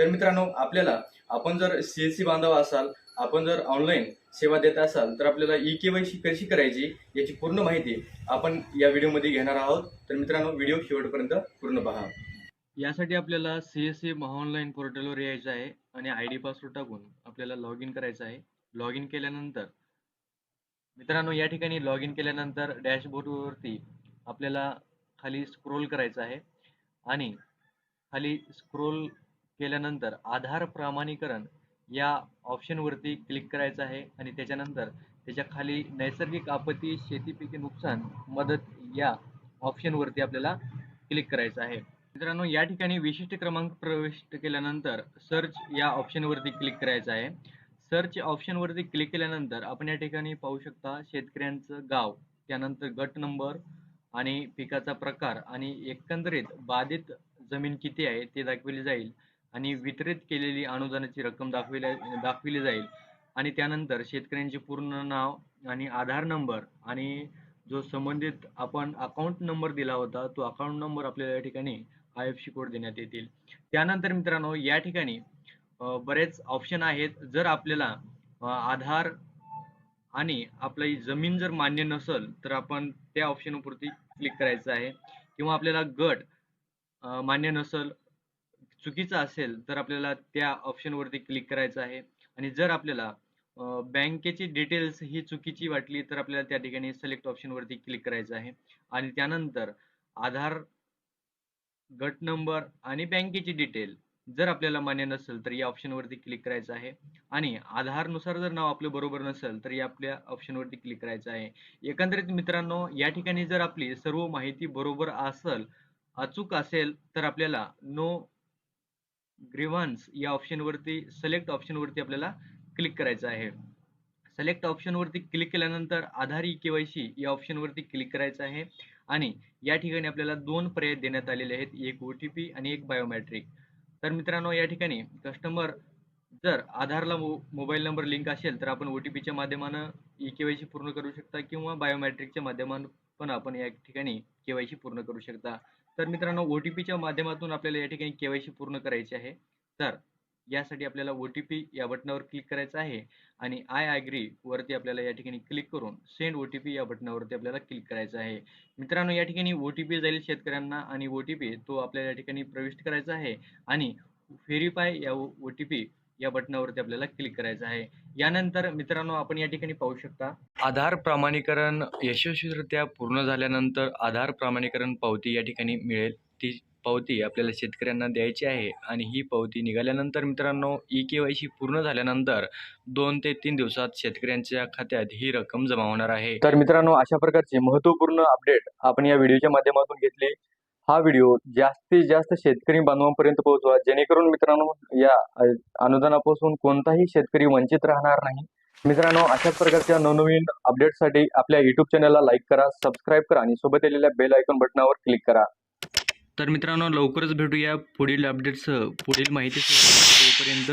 तर मित्रांनो आपल्याला आपण जर सी एस सी बांधव असाल आपण जर ऑनलाईन सेवा देत असाल तर आपल्याला ई के वाय सी कशी करायची याची पूर्ण माहिती आपण या व्हिडिओमध्ये घेणार आहोत. तर मित्रांनो व्हिडिओ शेवटपर्यंत पूर्ण पहा. यासाठी आपल्याला सी एस सी महाऑनलाईन पोर्टलवर यायचं आहे आणि आय डी पासवर्ड टाकून आपल्याला लॉग इन करायचं आहे. लॉग इन केल्यानंतर मित्रांनो या ठिकाणी लॉग इन केल्यानंतर डॅशबोर्डवरती आपल्याला खाली स्क्रोल करायचं आहे. आणि खाली स्क्रोल केल्यानंतर आधार प्रमाणीकरण या ऑप्शनवरती क्लिक करायचं आहे आणि त्याच्यानंतर त्याच्याखाली नैसर्गिक आपत्ती शेतीपैकी नुकसान मदत या ऑप्शनवरती आपल्याला क्लिक करायचं आहे. मित्रांनो या ठिकाणी विशिष्ट क्रमांक प्रविष्ट केल्यानंतर सर्च या ऑप्शनवरती क्लिक करायचं आहे. सर्च ऑप्शनवरती क्लिक केल्यानंतर आपण या ठिकाणी पाहू शकता शेतकऱ्यांचं गाव त्यानंतर गट नंबर आणि पिकाचा प्रकार आणि एकंदरीत बाधित जमीन किती आहे ते दाखविले जाईल. आणि वितरित केलेली अनुदानाची रक्कम दाखविल्या दाखविली जाईल. आणि त्यानंतर शेतकऱ्यांचे पूर्ण नाव आणि आधार नंबर आणि जो संबंधित आपण अकाउंट नंबर दिला होता तो अकाउंट नंबर आपल्याला या ठिकाणी आय एफ सी कोड देण्यात येतील. त्यानंतर मित्रांनो या ठिकाणी बरेच ऑप्शन आहेत. जर आपल्याला आधार आणि आपली जमीन जर मान्य नसेल तर आपण त्या ऑप्शनवरती क्लिक करायचं आहे. किंवा आपल्याला गट मान्य नसेल चुकीचं असेल तर आपल्याला त्या ऑप्शनवरती क्लिक करायचं आहे. आणि जर आपल्याला बँकेची डिटेल्स ही चुकीची वाटली तर आपल्याला त्या ठिकाणी सिलेक्ट ऑप्शनवरती क्लिक करायचं आहे. आणि त्यानंतर आधार गट नंबर आणि बँकेची डिटेल जर आपल्याला मान्य नसेल तर या ऑप्शनवरती क्लिक करायचं आहे. आणि आधारनुसार जर नाव आपलं बरोबर नसेल तर या आपल्या ऑप्शनवरती क्लिक करायचं आहे. एकंदरीत मित्रांनो या ठिकाणी जर आपली सर्व माहिती बरोबर असेल अचूक असेल तर आपल्याला नो ग्रीव्हन्स या ऑप्शनवरती सिलेक्ट ऑप्शनवरती आपल्याला क्लिक करायचं आहे. सिलेक्ट ऑप्शनवरती क्लिक केल्यानंतर आधार ई केवायसी या ऑप्शनवरती क्लिक करायचं आहे. आणि या ठिकाणी आपल्याला दोन पर्याय देण्यात आलेले आहेत. एक ओ टी पी आणि एक बायोमॅट्रिक तर मित्रांनो या ठिकाणी कस्टमर जर आधारला मो मोबाईल नंबर लिंक असेल तर आपण ओ टी पीच्या माध्यमानं ई केवायसी पूर्ण करू शकता किंवा बायोमॅट्रिकच्या माध्यमानं पण आपण या ठिकाणी केवायसी पूर्ण करू शकता. तर मित्रांनो ओटीपीच्या माध्यमातून आपल्याला या ठिकाणी केवायसी पूर्ण करायची आहे. तर यासाठी आपल्याला ओ टी पी या बटनावर क्लिक करायचं आहे आणि आय ॲग्री वरती आपल्याला या ठिकाणी क्लिक करून सेंड ओ टी पी या बटनावरती आपल्याला क्लिक करायचं आहे. मित्रांनो या ठिकाणी ओ टी पी जाईल शेतकऱ्यांना आणि ओ टी पी तो आपल्याला या ठिकाणी प्रविष्ट करायचा आहे आणि व्हेरीफाय या ओ टी पी या बटनावरती आपल्याला क्लिक करायचं आहे. यानंतर मित्रांनो आपण या ठिकाणी पाहू शकता. आधार प्रमाणीकरण यशस्वीरित्या पूर्ण झाल्यानंतर आधार प्रमाणीकरण पावती या ठिकाणी मिळेल. ती पावती आपल्याला शेतकऱ्यांना द्यायची आहे आणि ही पावती निघाल्यानंतर मित्रांनो ई के वाय सी पूर्ण झाल्यानंतर दोन ते तीन दिवसात शेतकऱ्यांच्या खात्यात ही रक्कम जमा होणार आहे. तर मित्रांनो अशा प्रकारचे महत्त्वपूर्ण अपडेट आपण या व्हिडिओच्या माध्यमातून घेतले. हा व्हिडिओ जास्तीत जास्त शेतकरी बांधवांपर्यंत पोहोचवा. जेणेकरून मित्रांनो या अनुदानापासून कोणताही शेतकरी वंचित राहणार नाही. मित्रांनो अशाच प्रकारच्या नवनवीन अपडेटसाठी आपल्या युट्यूब चॅनलला लाईक करा सबस्क्राईब करा आणि सोबत आलेल्या बेल आयकॉन बटनावर क्लिक करा. तर मित्रांनो लवकरच भेटूया पुढील अपडेट्स पुढील माहिती तोपर्यंत